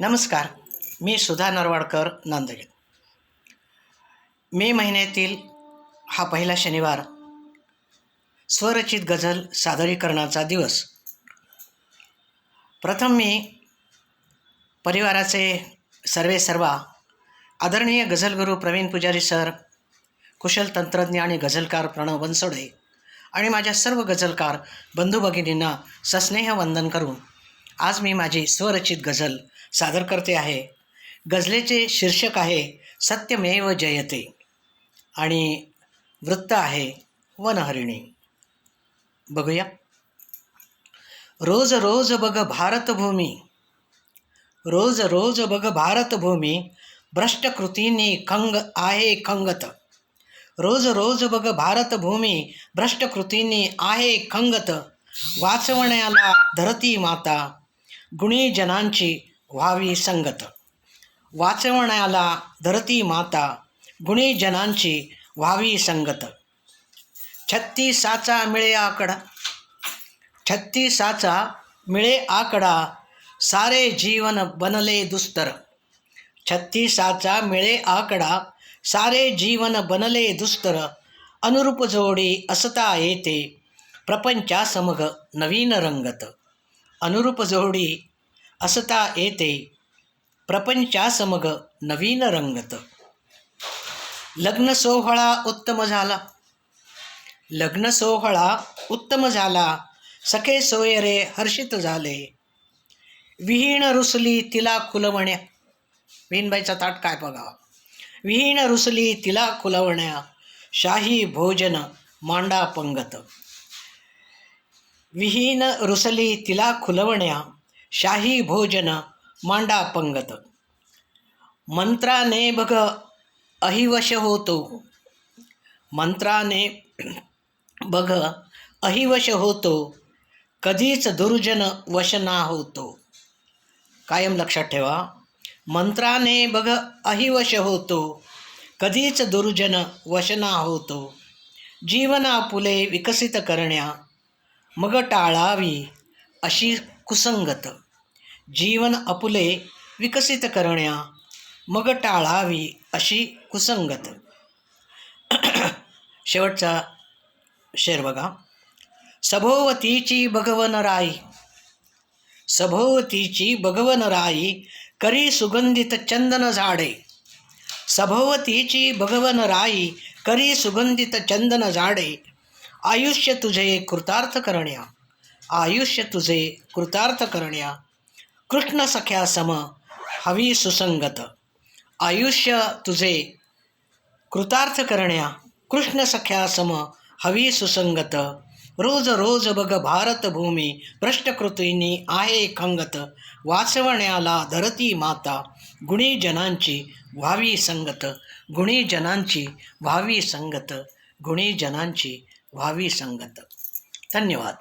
नमस्कार मी सुधा नरवाडकर नांदेड. मे महिन्यातील हा पहिला शनिवार स्वरचित गझल सादरीकरणाचा दिवस. प्रथम मी परिवाराचे सर्वे सर्वा आदरणीय गझलगुरू प्रवीण पुजारी सर कुशल तंत्रज्ञ आणि गझलकार प्रणव बनसोडे आणि माझ्या सर्व गझलकार बंधू भगिनींना सस्नेह वंदन करून आज मी माझी स्वरचित गझल सादर करते आहे. गझलेचे शीर्षक आहे सत्यमेव जयते. आणि वृत्त आहे वनहरिणी. बघूया. रोज रोज बघ भारतभूमी. रोज रोज बघ भारतभूमी. भ्रष्ट कृतींनी खंग आहे खंगत. रोज रोज बघ भारतभूमी. भ्रष्ट कृतींनी आहे खंगत. वाचवण्याला धरती माता. गुणी जनांची व्हावी संगत. वाचवण्याला धरती माता गुणी जनांची व्हावी संगत. छत्तीसाचा मिळे आकडा छत्तीसाचा मिळे आकडा सारे जीवन बनले दुस्तर. छत्तीसाचा मिळे आकडा सारे जीवन बनले दुस्तर. अनुरूप जोडी असता येते प्रपंचासमग नवीन रंगत. अनुरूप जोडी असता येते. प्रपंचासमग नवीन रंगत. लग्न सोहळा उत्तम झाला. लग्न सोहळा उत्तम झाला. सखे सोयरे हर्षित झाले. विहीण रुसली तिला खुलवण्या. विहीणबाईचा ताट काय बघावा. विहीण रुसली तिला खुलवण्या. शाही भोजन मांडा पंगत. विहीन रुसली तिला खुलवण्या. शाही भोजन मांडा पंगत. मंत्राने बघ अहिवश होतो. मंत्राने बघ अहिवश होतो. कधीच दुर्जन वशना होतो. कायम लक्षात ठेवा. मंत्राने बघ अहिवश होतो. कधीच दुर्जन वशना होतो. जीवना फुले विकसित करण्या मग टाळावी अशी कुसंगत. जीवन अपुले विकसित करण्या मग टाळावी अशी कुसंगत. शेवटचा शेर बघा. सभोवतीची भगवन राई सभोवतीची भगवन राई करी सुगंधित चंदन झाडे. सभोवतीची भगवन राई करी सुगंधित चंदन झाडे. आयुष्य तुझे कृतार्थ करण्या आयुष्य तुझे कृतार्थ करण्या. कृष्ण सख्या सम हवी सुसंगत. आयुष्य तुझे कृतार्थ करण्या कृष्ण सख्या सम हवी सुसंगत. रोज रोज बघ भारतभूमी भ्रष्टकृतींनी आहे खंगत. वाचवण्याला धरती माता गुणी जनांची व्हावी संगत. गुणी जनांची व्हावी संगत गुणी जनांची व्हावी संगत. धन्यवाद.